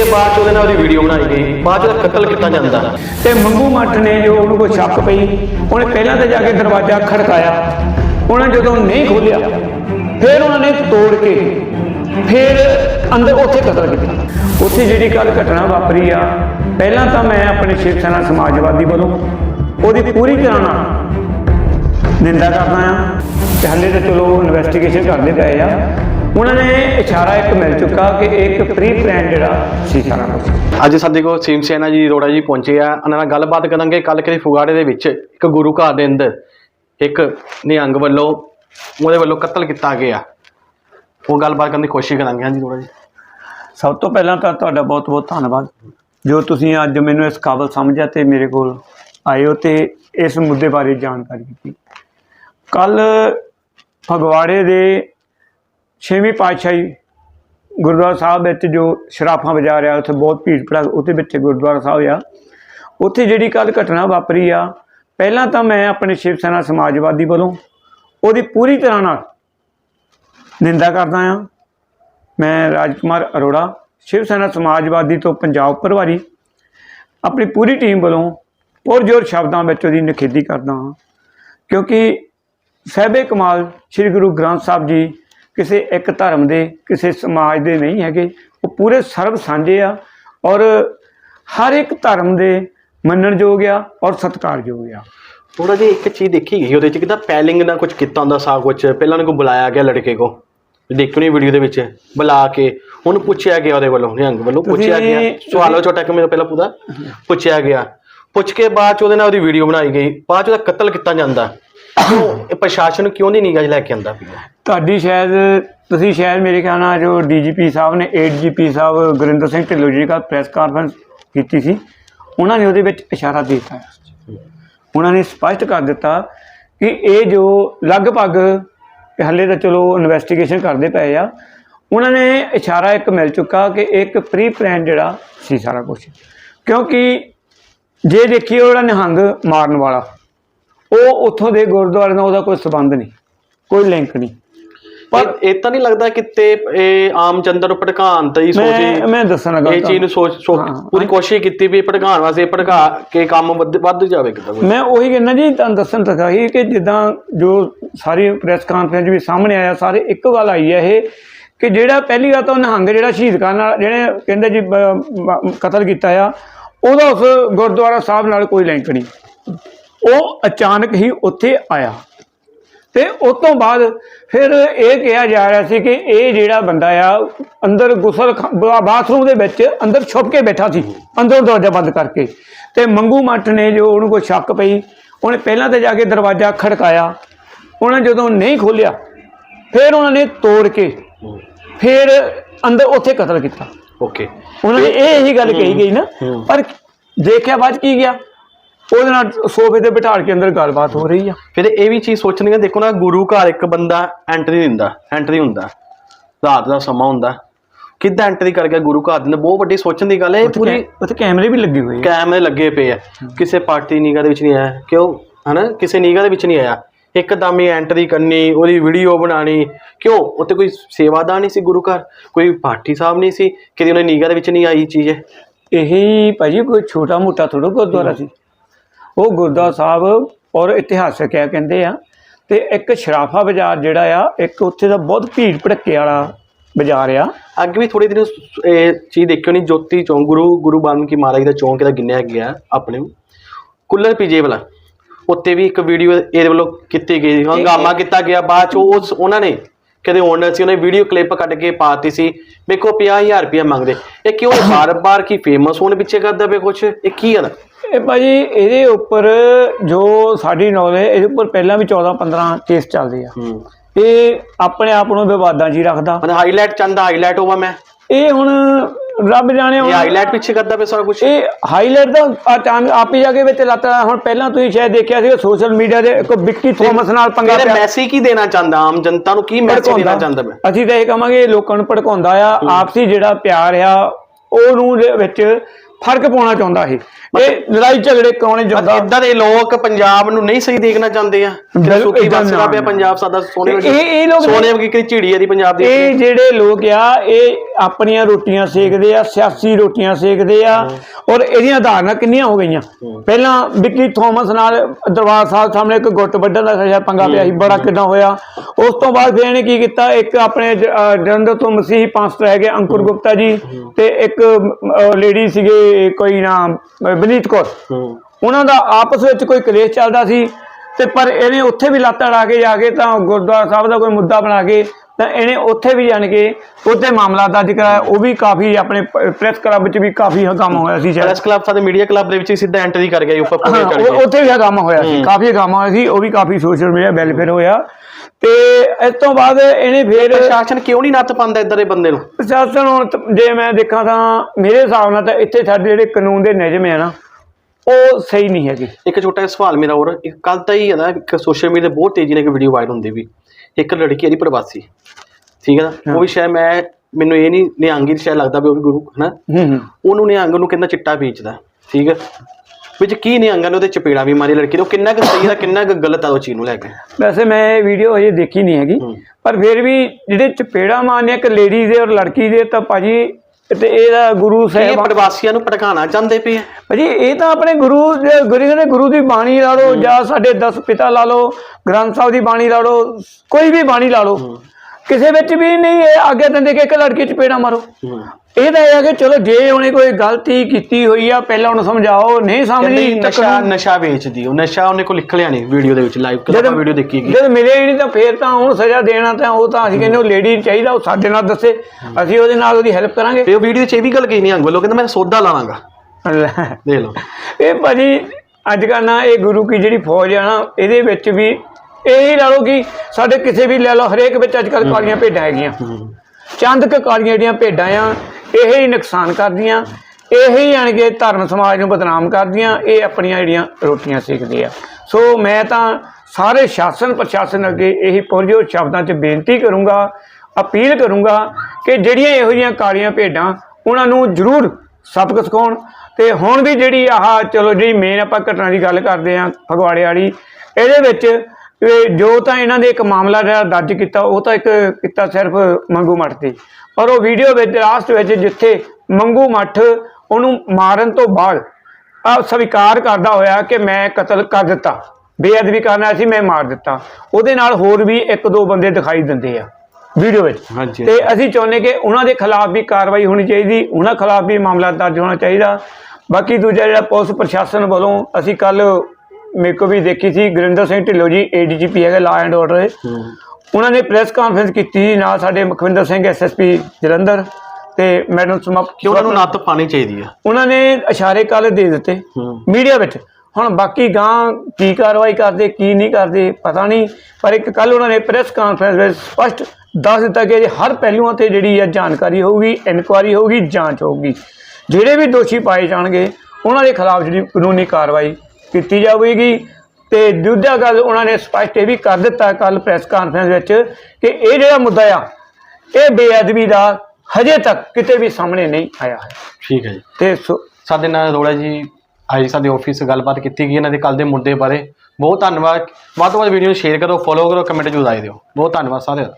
ਕੇ ਬਾਅਦ 'ਚ ਉਹਦੇ ਨਾਲ ਉਹਦੀ ਵੀਡੀਓ ਬਣਾਈ ਗਈ। ਬਾਅਦ 'ਚ ਉਹਦਾ ਕਤਲ ਕੀਤਾ ਜਾਂਦਾ। ਤੇ ਮੰਗੂ ਮੱਠ ਨੇ ਜੋ ਉਹਨੂੰ ਕੋਈ ਸ਼ੱਕ ਪਈ, ਉਹਨੇ ਪਹਿਲਾਂ ਤਾਂ ਜਾ ਕੇ ਦਰਵਾਜ਼ਾ ਖੜਕਾਇਆ। ਉਹਨਾਂ ਜਦੋਂ ਨਹੀਂ ਖੋਲਿਆ ਫਿਰ ਉਹਨਾਂ ਨੇ ਤੋੜ ਕੇ ਫਿਰ ਅੰਦਰ ਉੱਥੇ ਕਤਲ ਕੀਤਾ। ਉੱਥੇ ਜਿਹੜੀ ਕੱਲ ਘਟਨਾ ਵਾਪਰੀ ਆ, ਪਹਿਲਾਂ ਤਾਂ ਮੈਂ ਆਪਣੇ ਸ਼ਿਵ ਸੈਨਾ ਸਮਾਜਵਾਦੀ ਵੱਲੋਂ ਉਹਦੀ ਪੂਰੀ ਤਰ੍ਹਾਂ ਨਾਲ ਨਿੰਦਾ ਕਰਦਾ ਆ ਤੇ ਹੱਲੇ ਤਾਂ ਚਲੋ ਇਨਵੈਸਟੀਗੇਸ਼ਨ ਕਰਦੇ ਪਏ ਆ। ਉਹਨਾਂ ਨੇ ਇਸ਼ਾਰਾ ਇੱਕ ਮਿਲ ਚੁੱਕਾ ਕਿ ਇੱਕ ਪ੍ਰੀ ਪਲਾਨ ਜਿਹੜਾ ਸੀ ਸਾਰਾ ਕੁਝ ਅੱਜ ਸਾਡੇ ਕੋਲ ਸੀਮ ਸੈਨਾ ਜੀ ਰੋੜਾ ਜੀ ਪਹੁੰਚੇ ਆ। ਉਹਨਾਂ ਨਾਲ ਗੱਲਬਾਤ ਕਰਾਂਗੇ। ਕੱਲ ਕਿਤੇ ਫੁਗਾੜੇ ਦੇ ਵਿੱਚ ਇੱਕ ਗੁਰੂ ਘਰ ਦੇ ਅੰਦਰ ਇੱਕ ਨਿਹੰਗ ਵੱਲੋਂ ਉਹਦੇ ਵੱਲੋਂ ਕਤਲ ਕੀਤਾ ਗਿਆ। ਉਹ ਗੱਲਬਾਤ ਕਰਨ ਦੀ ਕੋਸ਼ਿਸ਼ ਕਰਾਂਗੇ। ਹਾਂਜੀ ਰੋੜਾ ਜੀ। ਸਭ ਤੋਂ ਪਹਿਲਾਂ ਤਾਂ ਤੁਹਾਡਾ ਬਹੁਤ-ਬਹੁਤ ਧੰਨਵਾਦ। ਜੋ ਤੁਸੀਂ ਅੱਜ ਮੈਨੂੰ ਇਸ ਕਾਬਲ ਸਮਝਿਆ ਤੇ ਮੇਰੇ ਕੋਲ ਆਏ ਹੋ ਤੇ ਇਸ ਮੁੱਦੇ ਬਾਰੇ ਜਾਣਕਾਰੀ ਦਿੱਤੀ। ਕੱਲ ਫਗਵਾੜੇ ਦੇ ਛੇਵੀਂ ਪਾਤਸ਼ਾਹੀ ਗੁਰਦੁਆਰਾ ਸਾਹਿਬ ਵਿੱਚ ਜੋ ਸ਼ਰਾਫਾਂ ਵਜਾ ਰਿਹਾ, ਉੱਥੇ ਬਹੁਤ ਭੀੜ ਭੜਕ, ਉਹਦੇ ਵਿੱਚ ਗੁਰਦੁਆਰਾ ਸਾਹਿਬ ਆ। ਉੱਥੇ ਜਿਹੜੀ ਕੱਲ ਘਟਨਾ ਵਾਪਰੀ ਆ, ਪਹਿਲਾਂ ਤਾਂ ਮੈਂ ਆਪਣੇ ਸ਼ਿਵ ਸੈਨਾ ਸਮਾਜਵਾਦੀ ਵੱਲੋਂ ਉਹਦੀ ਪੂਰੀ ਤਰ੍ਹਾਂ ਨਾਲ ਨਿੰਦਾ ਕਰਦਾ ਆ। ਮੈਂ ਰਾਜਕੁਮਾਰ ਅਰੋੜਾ, ਸ਼ਿਵ ਸੈਨਾ ਸਮਾਜਵਾਦੀ ਤੋਂ ਪੰਜਾਬ ਪ੍ਰਭਾਰੀ, ਆਪਣੀ ਪੂਰੀ ਟੀਮ ਵੱਲੋਂ ਪੁਰਜੋਰ ਸ਼ਬਦਾਂ ਵਿੱਚ ਉਹਦੀ ਨਿਖੇਧੀ ਕਰਦਾ ਹਾਂ। ਕਿਉਂਕਿ ਸਹਿਬੇ ਕਮਾਲ ਸ੍ਰੀ ਗੁਰੂ ਗ੍ਰੰਥ ਸਾਹਿਬ ਜੀ ਕਿਸੇ ਇੱਕ ਧਰਮ ਦੇ ਕਿਸੇ ਸਮਾਜ ਦੇ ਨਹੀਂ ਹੈਗੇ। ਉਹ ਪੂਰੇ ਸਰਬ ਸਾਂਝੇ ਆ ਔਰ ਹਰ ਇੱਕ ਧਰਮ ਦੇ ਮੰਨਣਯੋਗ ਆ ਔਰ ਸਤਿਕਾਰਯੋਗ ਆ। ਥੋੜਾ ਜਿਹਾ ਇੱਕ ਚੀਜ਼ ਦੇਖੀ ਗਈ ਉਹਦੇ ਚ ਕਿਤਾ ਪੈਲਿੰਗ ਨਾਲ ਕੁਝ ਕੀਤਾ ਹੁੰਦਾ ਸਾ ਕੁਝ ਪਹਿਲਾਂ ਉਹਨੂੰ ਬੁਲਾਇਆ ਗਿਆ ਲੜਕੇ ਕੋ। ਦੇਖੋ ਨਹੀਂ ਵੀਡੀਓ ਦੇ ਵਿੱਚ। ਬੁਲਾ ਕੇ ਉਹਨੂੰ ਪੁੱਛਿਆ ਗਿਆ ਉਹਦੇ ਵੱਲੋਂ ਨਿਹੰਗ ਵੱਲੋਂ ਪੁੱਛਿਆ ਗਿਆ। ਸਵਾਲੋ ਛੋਟਾ ਕਿ ਮੈਨੂੰ ਪਹਿਲਾਂ ਪੂਰਾ। ਪੁੱਛਿਆ ਗਿਆ। ਪੁੱਛ ਕੇ ਬਾਅਦ ਚ ਉਹਦੇ ਨਾਲ ਉਹਦੀ ਵੀਡੀਓ ਬਣਾਈ ਗਈ। ਬਾਅਦ ਚ ਉਹਦਾ ਕਤਲ ਕੀਤਾ ਜਾਂਦਾ। ਕਿਉਂ ਇਹ ਪ੍ਰਸ਼ਾਸਨ ਕਿਉਂ ਦੀ ਨਿਗਾਹ 'ਚ ਲੈ ਕੇ ਆਂਦਾ ਪਿਆ? ਤੁਹਾਡੀ ਸ਼ਾਇਦ, ਤੁਸੀਂ ਸ਼ਾਇਦ ਮੇਰੇ ਖਿਆਲ ਨਾਲ ਜੋ ਡੀਜੀਪੀ ਸਾਹਿਬ ਨੇ, ਏਡੀਜੀਪੀ ਸਾਹਿਬ ਗੁਰਿੰਦਰ ਸਿੰਘ ਢਿੱਲੋਂ ਜੀ ਕੱਲ੍ਹ ਪ੍ਰੈਸ ਕਾਨਫਰੰਸ ਕੀਤੀ ਸੀ, ਉਹਨਾਂ ਨੇ ਉਹਦੇ ਵਿੱਚ ਇਸ਼ਾਰਾ ਦੇ ਦਿੱਤਾ। ਉਹਨਾਂ ਨੇ ਸਪਸ਼ਟ ਕਰ ਦਿੱਤਾ ਕਿ ਇਹ ਜੋ ਲਗਭਗ ਕਿ ਹੱਲੇ ਤਾਂ ਚਲੋ ਇਨਵੈਸਟੀਗੇਸ਼ਨ ਕਰਦੇ ਪਏ ਆ, ਉਹਨਾਂ ਨੇ ਇਸ਼ਾਰਾ ਇੱਕ ਮਿਲ ਚੁੱਕਾ ਕਿ ਇੱਕ ਪ੍ਰੀ ਪਲਾਨ ਜਿਹੜਾ ਸੀ ਸਾਰਾ ਕੁਝ ਕਿਉਂਕਿ ਜੇ ਦੇਖੀਏ ਉਹਦਾ ਨਿਹੰਗ ਮਾਰਨ ਵਾਲਾ ਉਹ ਉੱਥੋਂ ਦੇ ਗੁਰਦੁਆਰੇ ਨਾਲ ਉਹਦਾ ਕੋਈ ਸਬੰਧ ਨਹੀਂ ਕੋਈ ਲਿੰਕ ਨਹੀਂ ਪਰ ਇਹ ਤਾਂ ਨਹੀਂ ਲੱਗਦਾ ਕਿਤੇ ਇਹ ਆਮ ਜਨਤਾ ਨੂੰ ਭੜਕਾਉਣ ਤੇ ਹੀ ਮੈਂ ਸੋਚੀ ਮੈਂ ਦੱਸਣ ਲੱਗਾ ਇਹ ਚੀਜ਼ ਨੂੰ ਸੋਚ। ਪੂਰੀ ਕੋਸ਼ਿਸ਼ ਕੀਤੀ ਵੀ ਭੜਕਾਉਣ ਵਾਸਤੇ ਭੜਕਾ ਕੇ ਕੰਮ ਵੱਧ ਜਾਵੇ ਕਿਤੇ। ਮੈਂ ਉਹੀ ਕਹਿੰਦਾ ਜੀ ਤੁਹਾਨੂੰ ਦੱਸਣ ਤੱਕਾ ਹੀ ਕਿ ਜਿੱਦਾਂ ਜੋ ਸਾਰੀ ਪ੍ਰੈਸ ਕਾਨਫਰੰਸ ਵੀ ਸਾਹਮਣੇ ਆਇਆ ਸਾਰੇ ਇੱਕ ਗੱਲ ਆਈ ਹੈ ਇਹ ਕਿ ਜਿਹੜਾ ਪਹਿਲੀ ਗੱਲ ਤਾਂ ਨਿਹੰਗ ਜਿਹੜਾ ਸ਼ਹੀਦ ਕਰਨ ਨਾਲ ਜਿਹੜੇ ਕਹਿੰਦੇ ਜੀ ਕਤਲ ਕੀਤਾ ਆ ਉਹਦਾ ਉਸ ਗੁਰਦੁਆਰਾ ਸਾਹਿਬ ਨਾਲ ਕੋਈ ਲਿੰਕ ਨਹੀਂ ਉਹ ਅਚਾਨਕ ਹੀ ਉੱਥੇ ਆਇਆ। ਤੇ ਉਸ ਤੋਂ ਬਾਅਦ ਫਿਰ ਇਹ ਕਿਹਾ ਜਾ ਰਿਹਾ ਸੀ ਕਿ ਇਹ ਜਿਹੜਾ ਬੰਦਾ ਆ ਅੰਦਰ ਗੁਸਲ ਬਾਥਰੂਮ ਦੇ ਵਿੱਚ ਅੰਦਰ ਛੁਪ ਕੇ ਬੈਠਾ ਸੀ ਅੰਦਰੋਂ ਦਰਵਾਜ਼ਾ ਬੰਦ ਕਰਕੇ। ਤੇ ਮੰਗੂ ਮੱਠ ਨੇ ਜੋ ਉਹਨੂੰ ਕੋਈ ਸ਼ੱਕ ਪਈ ਉਹਨੇ ਪਹਿਲਾਂ ਤਾਂ ਜਾ ਕੇ ਦਰਵਾਜ਼ਾ ਖੜਕਾਇਆ। ਉਹਨੇ ਜਦੋਂ ਨਹੀਂ ਖੋਲਿਆ ਫਿਰ ਉਹਨਾਂ ਨੇ ਤੋੜ ਕੇ ਫਿਰ ਅੰਦਰ ਉੱਥੇ ਕਤਲ ਕੀਤਾ। ਓਕੇ। ਉਹਨਾਂ ਨੇ ਇਹ ਹੀ ਗੱਲ ਕਹੀ ਗਈ ਨਾ। ਪਰ ਦੇਖਿਆ ਬਾਅਦ ਕੀ ਗਿਆ? ਉਹਦੇ ਨਾਲ ਸੋਫੇ ਤੇ ਬਿਠਾ ਕੇ ਅੰਦਰ ਗੱਲਬਾਤ ਹੋ ਰਹੀ ਆ। ਫਿਰ ਇਹ ਵੀ ਚੀਜ਼ ਸੋਚਣੀ ਹੈ ਦੇਖੋ ਨਾ ਗੁਰੂ ਘਰ ਇੱਕ ਬੰਦਾ ਐਂਟਰੀ ਦਿੰਦਾ ਐਂਟਰੀ ਹੁੰਦਾ। ਰਾਤ ਦਾ ਸਮਾਂ ਹੁੰਦਾ। ਕਿੱਦਾਂ ਐਂਟਰੀ ਕਰ ਗਿਆ ਗੁਰੂ ਘਰ ਦੇ? ਬਹੁਤ ਵੱਡੀ ਸੋਚਣ ਦੀ ਗੱਲ ਹੈ ਇਹ ਪੂਰੀ ਉੱਥੇ ਕੈਮਰੇ ਵੀ ਲੱਗੇ ਹੋਏ ਆ। ਕੈਮਰੇ ਲੱਗੇ ਪਏ ਆ। ਕਿਸੇ ਪਾਰਟੀ ਨਿਗਾਹ ਦੇ ਵਿੱਚ ਨਹੀਂ ਆਇਆ। ਕਿਉਂ? ਹਨਾ? ਕਿਸੇ ਨਿਗਾਹ ਦੇ ਵਿੱਚ ਨਹੀਂ ਆਇਆ। ਇੱਕਦਮ ਹੀ ਐਂਟਰੀ ਕਰਨੀ ਉਹਦੀ ਵੀਡੀਓ ਬਣਾਣੀ ਕਿਉਂ? ਉੱਥੇ ਕੋਈ ਸੇਵਾਦਾਰ ਨਹੀਂ ਸੀ ਗੁਰੂ ਘਰ? ਕੋਈ ਪਾਰਟੀ ਸਾਹਿਬ ਨਹੀਂ ਸੀ? ਕਿਤੇ ਉਹਨੇ ਨਿਗਾਹ ਦੇ ਵਿੱਚ ਨਹੀਂ ਆਈ ਚੀਜ਼? ਇਹ ਇਹੀ ਭਾਜੀ ਕੋਈ ਛੋਟਾ ਮੋਟਾ ਥੋੜਾ ਗੁਰਦੁਆਰਾ ਸੀ। ਉਹ ਗੁਰਦੁਆਰਾ ਸਾਹਿਬ ਔਰ ਇਤਿਹਾਸਕ ਹੈ ਕਹਿੰਦੇ ਆ। ਤੇ ਇੱਕ ਸ਼ਰਾਫਾ ਬਾਜ਼ਾਰ ਜਿਹੜਾ ਆ, ਇੱਕ ਉੱਥੇ ਦਾ ਬਹੁਤ ਭੀੜ ਭੜੱਕੇ ਵਾਲਾ ਬਾਜ਼ਾਰ ਆ। ਅੱਗੇ ਵੀ ਥੋੜੀ ਦਿਨ ਇਹ ਚੀਜ਼ ਦੇਖਿਓ ਨਹੀਂ ਜੋਤੀ ਚੌਂਕ, ਗੁਰੂ ਗੁਰੂ ਬਾਲਮੀਕੀ ਮਹਾਰਾਜ ਦਾ ਚੌਂਕ ਦਾ ਗਿਣਿਆ ਗਿਆ ਆਪਣੇ। ਨੂੰ ਕੁੱਲਰ ਪੀਜੇ ਵਾਲਾ। ਉੱਤੇ ਵੀ ਇੱਕ ਵੀਡੀਓ ਇਹਦੇ ਵੱਲੋਂ ਕੀਤੀ ਗਈ ਹੰਗਾਮਾ ਕੀਤਾ ਗਿਆ, ਬਾਅਦ ਚ ਉਸ ਉਹਨਾਂ ਨੇ ਕਦੇ ਓਨਰ ਸੀ, ਉਹਨੇ ਵੀਡੀਓ ਕਲਿੱਪ ਕੱਢ ਕੇ ਪਾਤੀ ਸੀ। ਮੇਰੇ ਕੋਲ 50000 ਰੁਪਇਆ ਮੰਗਦੇ। ਇਹ ਕਿਉਂ? ਬਾਰ-ਬਾਰ ਕੀ ਫੇਮਸ ਹੋਣ ਪਿੱਛੇ ਕਰਦਾ ਪਿਆ ਕੁਛ? ਇਹ ਕੀ ਹੈ ਇਹ ਭਾਜੀ ਇਹਦੇ ਉੱਪਰ ਜੋ ਸਾਡੀ ਨੌਲੇਜ ਇਹਦੇ ਉੱਪਰ ਪਹਿਲਾਂ ਵੀ 14 15 ਕੇਸ ਚੱਲਦੇ ਆ। ਇਹ ਆਪਣੇ ਆਪ ਨੂੰ ਵਿਵਾਦਾਂ 'ਚ ਹੀ ਰੱਖਦਾ। ਮਨ ਹਾਈਲਾਈਟ ਚੰਦਾ ਹਾਈਲਾਈਟ ਹੋਵਾ ਮੈਂ? ਇਹ ਹੁਣ ਰੱਬ ਜਾਣੇ ਇਹ ਹੁਣ ਹਾਈਲਾਈਟ ਪਿੱਛੇ ਕਰਦਾ ਪਿਆ ਸਾਰਾ ਕੁਛ? ਇਹ ਹਾਈਲਾਈਟ ਦਾ ਅਚਾਨਕ ਆਪ ਹੀ ਜਾ ਕੇ ਵਿੱਚ ਲੱਤਾ ਹੁਣ ਪਹਿਲਾਂ ਤੁਸੀਂ ਸ਼ਾਇਦ ਦੇਖਿਆ ਸੀ ਸੋਸ਼ਲ ਮੀਡੀਆ ਦੇ ਇੱਕ ਵਿੱਕੀ ਥੋਮਸ ਨਾਲ ਪੰਗਾ ਮੇਰੇ ਪਿਆ। ਮੈਸੇਜ ਕੀ ਦੇਣਾ ਚਾਹੁੰਦਾ? ਆਮ ਜਨਤਾ ਨੂੰ ਕੀ ਮੈਸੇਜ ਦੇਣਾ ਚਾਹੁੰਦਾ ਮੈਂ? ਅਸੀਂ ਤਾਂ ਇਹ ਕਹਾਂਗੇ ਲੋਕਾਂ ਨੂੰ ਭੜਕਾਉਂਦਾ ਆ। ਆਪਸੀ ਜਿਹੜਾ ਪਿਆਰ ਆ ਉਹਨੂੰ ਦੇ ਵਿੱਚ ਫ਼ਰਕ ਪਾਉਣਾ ਚਾਹੁੰਦਾ ਇਹ। ਇਹ ਲੜਾਈ ਝਗੜੇ ਕਰਾਉਣੇ ਚਾਹੁੰਦਾ ਇਦਾਂ ਦੇ ਲੋਕ ਪੰਜਾਬ ਨੂੰ ਨਹੀਂ ਸਹੀ ਦੇਖਣਾ ਚਾਹੁੰਦੇ ਆ। ਕਿ ਬਿਲਕੁਲ ਸੁੱਕੀ। ਪਿਆ ਪੰਜਾਬ ਸਾਡਾ ਸੋਨੇ ਇਹ ਇਹ ਲੋਕ ਸੋਨੇ ਵਰਗੀ ਕਿਹੜੀ ਝਿੜੀ ਆ ਦੀ ਪੰਜਾਬ ਦੀ ਇਹ ਜਿਹੜੇ ਲੋਕ ਆ ਇਹ ਆਪਣੀਆਂ ਰੋਟੀਆਂ ਸੇਕਦੇ ਆ ਸਿਆਸੀ ਰੋਟੀਆਂ ਸੇਕਦੇ ਆ ਔਰ ਇਹਦੀਆਂ ਧਾਰਨਾ ਕਿੰਨੀਆਂ ਹੋ ਗਈਆਂ? ਪਹਿਲਾਂ ਵਿੱਕੀ ਥੋਮਸ ਨਾਲ ਦਰਬਾਰ ਸਾਹਿਬ ਸਾਹਮਣੇ ਇੱਕ ਗੁੱਟ ਵੱਢਣ ਦਾ ਖਿਆ ਪੰਗਾ ਪਿਆ ਸੀ ਬੜਾ ਕਿੱਦਾਂ ਹੋਇਆ? ਉਸ ਤੋਂ ਬਾਅਦ ਫਿਰ ਇਹਨੇ ਕੀ ਕੀਤਾ? ਇੱਕ ਆਪਣੇ ਜਲੰਧਰ ਤੋਂ ਮਸੀਹੀ ਪਾਸਟਰ ਹੈਗੇ ਅੰਕੁਰ ਗੁਪਤਾ ਜੀ ਤੇ ਇੱਕ ਲੇਡੀ ਸੀਗੇ ਕੋਈ ਨਾਮ ਬਨੀਤ ਕੌਰ। ਉਹਨਾਂ ਦਾ ਆਪਸ ਵਿੱਚ ਕੋਈ ਕਲੇਸ਼ ਚੱਲਦਾ ਸੀ ਤੇ ਪਰ ਇਹਨੇ ਉੱਥੇ ਵੀ ਲੱਤ ਅੜਾ ਕੇ ਜਾ ਕੇ ਤਾਂ ਗੁਰਦੁਆਰਾ ਸਾਹਿਬ ਦਾ ਕੋਈ ਮੁੱਦਾ ਬਣਾ ਕੇ ਤਾਂ ਇਹਨੇ ਉੱਥੇ ਵੀ ਜਾਣ ਕੇ ਉੱਥੇ ਮਾਮਲਾ ਦਰਜ ਕਰਾਇਆ। ਉਹ ਵੀ ਕਾਫੀ ਆਪਣੇ ਪ੍ਰੈਸ ਕਲੱਬ ਵਿੱਚ ਵੀ ਕਾਫੀ ਹੰਗਾਮਾ ਹੋਇਆ ਸੀ ਪ੍ਰੈਸ ਕਲੱਬ ਸਾਡੇ ਮੀਡੀਆ ਕਲੱਬ ਦੇ ਵਿੱਚ ਸਿੱਧਾ ਐਂਟਰੀ ਕਰ ਗਿਆ ਉੱਪਰ ਪੂਰੇ ਚੜ ਕੇ। ਉੱਥੇ ਵੀ ਹੰਗਾਮਾ ਹੋਇਆ ਸੀ ਕਾਫੀ ਹੰਗਾਮਾ ਹੋਇਆ ਸੀ ਉਹ ਵੀ ਕਾਫੀ ਸੋਸ਼ਲ ਮੀਡੀਆ ਵੈਲਫੇਅਰ ਹੋਇਆ। ਤੇ ਇਸ ਤੋਂ ਬਾਅਦ ਇਹਨੇ ਫੇਰ ਪ੍ਰਸ਼ਾਸਨ ਕਿਉਂ ਨਹੀਂ ਨੱਥ ਪਾਉਂਦਾ ਇਦਾਂ ਦੇ ਬੰਦੇ ਨੂੰ? ਪ੍ਰਸ਼ਾਸਨ ਹੁਣ ਤ- ਜੇ ਮੈਂ ਦੇਖਾਂ ਤਾਂ ਮੇਰੇ ਹਿਸਾਬ ਨਾਲ ਤਾਂ ਇੱਥੇ ਸਾਡੇ ਜਿਹੜੇ ਕਾਨੂੰਨ ਦੇ ਨਿਯਮ ਹੈ ਨਾ ਉਹ ਸਹੀ ਨਹੀਂ ਹੈਗੇ। ਇੱਕ ਛੋਟਾ ਜਿਹਾ ਸਵਾਲ ਮੇਰਾ ਹੋਰ ਇੱਕ ਕੱਲ ਤਾਂ ਹੀ ਹੈ ਨਾ ਇੱਕ ਸੋਸ਼ਲ ਮੀਡੀਆ ਤੇ ਬਹੁਤ ਤੇਜ਼ੀ ਨਾਲ ਇੱਕ ਵੀਡੀਓ ਵਾਇਰਲ ਹੁੰਦੀ ਵੀ। ਇੱਕ ਲੜਕੀ ਹੈ ਦੀ ਪ੍ਰਵਾਸੀ ਠੀਕ ਹੈ ਨਾ? ਉਹ ਵੀ ਸ਼ਾਇਦ ਮੈਂ ਮੈਨੂੰ ਇਹ ਨਹੀਂ ਨਿਹੰਗੀ ਸ਼ਾਇਦ ਲੱਗਦਾ ਵੀ ਉਹ ਵੀ ਗੁਰੂ ਹੂੰ ਉਹਨੂੰ ਨਿਹੰਗ ਨੂੰ ਕਹਿੰਦਾ ਚਿੱਟਾ ਵੇਚਦਾ ਠੀਕ ਹੈ ਵਿੱਚ ਕੀ ਨੇ ਉਹਦੇ ਚਪੇੜਾ ਵੀ ਮਾਰੀ ਲੜਕੀ ਨੂੰ। ਕਿੰਨਾ ਕੁ ਸਹੀ ਹੈ ਕਿੰਨਾ ਕੁ ਗਲਤ ਆ ਉਹ ਚੀਜ਼ ਨੂੰ ਲੈ ਕੇ? ਵੈਸੇ ਮੈਂ ਇਹ ਵੀਡੀਓ ਹਜੇ ਦੇਖੀ ਨਹੀਂ ਹੈਗੀ। ਪਰ ਫਿਰ ਵੀ ਜਿਹੜੇ ਚਪੇੜਾ ਮਾਰਨੇ ਇੱਕ ਲੇਡੀ ਦੇ ਔਰ ਲੜਕੀ ਦੇ ਤਾਂ ਭਾਜੀ ਤੇ ਇਹਦਾ ਗੁਰੂ ਇਹ ਸਾਹਿਬ ਪ੍ਰਵਾਸੀਆਂ ਨੂੰ ਭਟਕਾਉਣਾ ਚਾਹੁੰਦੇ ਪਏ ਭਾਜੀ ਇਹ ਤਾਂ ਆਪਣੇ ਗੁਰੂ ਗੁਰੂ ਦੇ ਗੁਰੂ ਦੀ ਬਾਣੀ ਲਾ ਲਓ ਜਾਂ ਸਾਡੇ 10 ਪਿਤਾ ਲਾ ਲਓ ਗ੍ਰੰਥ ਸਾਹਿਬ ਦੀ ਬਾਣੀ ਲਾ ਲਓ ਕੋਈ ਵੀ ਬਾਣੀ ਲਾ ਲਓ। ਕਿਸੇ ਵਿੱਚ ਵੀ ਨਹੀਂ ਇਹ ਆਗੇ ਦਿੰਦੇ ਕਿ ਇੱਕ ਲੜਕੀ ਚਪੇੜਾ ਮਾਰੋ। ਇਹ ਤਾਂ ਇਹ ਹੈ ਕਿ ਚਲੋ ਜੇ ਉਹਨੇ ਕੋਈ ਗਲਤੀ ਕੀਤੀ ਹੋਈ ਆ ਪਹਿਲਾਂ ਉਹਨੂੰ ਸਮਝਾਓ ਨਹੀਂ ਸਮਝੀ ਤਾਂ ਨਸ਼ਾ ਨਸ਼ਾ ਵੇਚਦੀ ਉਹ ਨਸ਼ਾ ਉਹਨੇ ਕੋ ਲਿਖ ਲਿਆ ਨਹੀਂ ਵੀਡੀਓ ਦੇ ਵਿੱਚ ਲਾਈਵ ਕਲਪ ਵੀਡੀਓ ਦੇਖੀ ਗਈ। ਜਦ ਮਿਲੇ ਹੀ ਨਹੀਂ ਤਾਂ ਫੇਰ ਤਾਂ ਉਹਨੂੰ ਸਜ਼ਾ ਦੇਣਾ ਤਾਂ ਉਹ ਤਾਂ ਅਸੀਂ ਕਹਿੰਦੇ ਉਹ ਲੇਡੀ ਚਾਹੀਦਾ ਉਹ ਸਾਡੇ ਨਾਲ ਦੱਸੇ। ਅਸੀਂ ਉਹਦੇ ਨਾਲ ਉਹਦੀ ਹੈਲਪ ਕਰਾਂਗੇ। ਤੇ ਉਹ ਵੀਡੀਓ 'ਚ ਇਹ ਵੀ ਗੱਲ ਕਹੀ ਨਿਹੰਗ ਵੱਲੋਂ ਕਹਿੰਦਾ ਮੈਂ ਸੌਦਾ ਲਾਵਾਂਗਾ। ਦੇਖ ਲਓ। ਇਹ ਭਾਜੀ ਅੱਜ ਕੱਲ੍ਹ ਨਾ ਇਹ ਗੁਰੂ ਕੀ ਜਿਹੜੀ ਫੌਜ ਆ ਨਾ ਇਹਦੇ ਵਿੱਚ ਵੀ ਇਹ ਹੀ ਲਾ ਲਓ ਕਿ ਸਾਡੇ ਕਿਸੇ ਵੀ ਲੈ ਲਓ ਹਰੇਕ ਵਿੱਚ ਅੱਜ ਕੱਲ੍ਹ ਕਾਲੀਆਂ ਭੇਡਾਂ ਹੈਗੀਆਂ। ਚੰਦ ਕੁ ਕਾਲੀਆਂ ਜਿਹੜੀਆਂ ਭੇਡਾਂ ਆ ਇਹ ਹੀ ਨੁਕਸਾਨ ਕਰਦੀਆਂ ਇਹ ਹੀ ਆਣ ਕੇ ਧਰਮ ਸਮਾਜ ਨੂੰ ਬਦਨਾਮ ਕਰਦੀਆਂ ਇਹ ਆਪਣੀਆਂ ਜਿਹੜੀਆਂ ਰੋਟੀਆਂ ਸੇਕਦੇ ਆ। ਸੋ ਮੈਂ ਤਾਂ ਸਾਰੇ ਸ਼ਾਸਨ ਪ੍ਰਸ਼ਾਸਨ ਅੱਗੇ ਇਹੀ ਪੁਰਜੋ ਸ਼ਬਦਾਂ 'ਚ ਬੇਨਤੀ ਕਰੂੰਗਾ ਅਪੀਲ ਕਰੂੰਗਾ ਕਿ ਜਿਹੜੀਆਂ ਇਹੋ ਜਿਹੀਆਂ ਕਾਲੀਆਂ ਭੇਡਾਂ ਉਹਨਾਂ ਨੂੰ ਜ਼ਰੂਰ ਸਬਕ ਸਿਖਾਉਣ। ਤੇ ਹੁਣ ਵੀ ਜਿਹੜੀ ਆਹ ਚਲੋ ਜਿਹੜੀ ਮੇਨ ਆਪਾਂ ਘਟਨਾ ਦੀ ਗੱਲ ਕਰਦੇ ਆ ਫਗਵਾੜੇ ਵਾਲੀ ਇਹਦੇ ਵਿੱਚ ਇਹ ਜੋ ਤਾਂ ਇਹਨਾਂ ਦੇ ਇੱਕ ਮਾਮਲਾ ਜਿਹੜਾ ਦਰਜ ਕੀਤਾ ਉਹ ਤਾਂ ਇੱਕ ਕੀਤਾ ਸਿਰਫ ਮੰਗੂ ਮੱਠ ਤੇ ਪਰ ਉਹ ਵੀਡੀਓ ਵਿੱਚ ਲਾਸਟ ਵਿੱਚ ਜਿੱਥੇ ਮੰਗੂ ਮੱਠ ਉਹਨੂੰ ਮਾਰਨ ਤੋਂ ਬਾਅਦ ਆ ਸਵੀਕਾਰ ਕਰਦਾ ਹੋਇਆ ਕਿ ਮੈਂ ਕਤਲ ਕਰ ਦਿੱਤਾ ਬੇਅਦਬੀ ਕਰਨਾ ਸੀ ਮੈਂ ਮਾਰ ਦਿੱਤਾ। ਉਹਦੇ ਨਾਲ ਹੋਰ ਵੀ ਇੱਕ ਦੋ ਬੰਦੇ ਦਿਖਾਈ ਦਿੰਦੇ ਆ ਵੀਡੀਓ ਵਿੱਚ। ਹਾਂਜੀ ਤੇ ਅਸੀਂ ਚਾਹੁੰਦੇ ਕਿ ਉਹਨਾਂ ਦੇ ਖਿਲਾਫ ਵੀ ਕਾਰਵਾਈ ਹੋਣੀ ਚਾਹੀਦੀ ਉਹਨਾਂ ਖਿਲਾਫ ਵੀ ਮਾਮਲਾ ਦਰਜ ਹੋਣਾ ਚਾਹੀਦਾ। ਬਾਕੀ ਦੂਜਾ ਜਿਹੜਾ ਪੁਲਿਸ ਪ੍ਰਸ਼ਾਸਨ ਵੱਲੋਂ ਅਸੀਂ ਕੱਲ ਮੇਰੇ ਕੋ ਵੀ ਦੇਖੀ ਸੀ ਗੁਰਿੰਦਰ ਸਿੰਘ ਢਿੱਲੋਂ ਜੀ ਏਡੀਜੀਪੀ ਹੈਗੇ ਲਾ ਐਂਡ ਆਰਡਰ ਹੂੰ। ਉਹਨਾਂ ਨੇ ਪ੍ਰੈਸ ਕਾਨਫਰੰਸ ਕੀਤੀ ਸੀ ਨਾਲ ਸਾਡੇ ਮੁਖਵਿੰਦਰ ਸਿੰਘ ਐਸਐਸਪੀ ਜਲੰਧਰ ਤੇ ਮੈਡਮ ਸਮਪ ਕਿ ਉਹਨਾਂ ਨੂੰ ਨੱਥ ਪਾਣੀ ਚਾਹੀਦੀ ਆ। ਉਹਨਾਂ ਨੇ ਇਸ਼ਾਰੇ ਕਾਲੇ ਦੇ ਦਿੱਤੇ? ਹੂੰ। ਮੀਡੀਆ ਵਿੱਚ। ਹੁਣ ਬਾਕੀ ਗਾਂ ਕੀ ਕਾਰਵਾਈ ਕਰਦੇ ਕੀ ਨਹੀਂ ਕਰਦੇ ਪਤਾ ਨਹੀਂ। ਪਰ ਇੱਕ ਕੱਲ ਉਹਨਾਂ ਨੇ ਪ੍ਰੈਸ ਕਾਨਫਰੰਸ ਵਿੱਚ ਸਪਸ਼ਟ ਦੱਸ ਦਿੱਤਾ ਕਿ ਹਰ ਪਹਿਲੂਆਂ ਤੇ ਜਿਹੜੀ ਆ ਜਾਣਕਾਰੀ ਹੋਊਗੀ ਇਨਕੁਆਰੀ ਹੋਊਗੀ ਜਾਂਚ ਹੋਊਗੀ। ਜਿਹੜੇ ਵੀ ਦੋਸ਼ੀ ਪਾਏ ਜਾਣਗੇ ਉਹਨਾਂ ਦੇ ਖਿਲਾਫ ਜਿਹੜੀ ਕਾਨੂੰਨੀ ਕਾਰਵਾਈ ਕੀਤੀ ਜਾਵੇਗੀ ਤੇ ਦੂਜਾ ਗੱਲ ਉਹਨਾਂ ਨੇ ਸਪਸ਼ਟ ਇਹ ਵੀ ਕਰ ਦਿੱਤਾ ਕੱਲ ਪ੍ਰੈਸ ਕਾਨਫਰੰਸ ਵਿੱਚ ਕਿ ਇਹ ਜਿਹੜਾ ਮੁੱਦਾ ਆ ਇਹ ਬੇਅਦਬੀ ਦਾ ਹਜੇ ਤੱਕ ਕਿਤੇ ਵੀ ਸਾਹਮਣੇ ਨਹੀਂ ਆਇਆ ਹੈ। ਠੀਕ ਹੈ ਜੀ। ਤੇ ਸਾਡੇ ਨਾਲ ਰੋੜਾ ਜੀ ਆਈ ਸਾਡੇ ਆਫਿਸ ਗੱਲਬਾਤ ਕੀਤੀ ਗਈ ਇਹਨਾਂ ਦੇ ਕੱਲ ਦੇ ਮੁੱਦੇ ਬਾਰੇ। ਬਹੁਤ ਧੰਨਵਾਦ। ਵੱਧ ਤੋਂ ਵੱਧ ਵੀਡੀਓ ਨੂੰ ਸ਼ੇਅਰ ਕਰੋ ਫੋਲੋ ਕਰੋ ਕਮੈਂਟ ਆਏ ਦਿਓ। ਬਹੁਤ ਧੰਨਵਾਦ ਸਾਰਿਆਂ ਦਾ।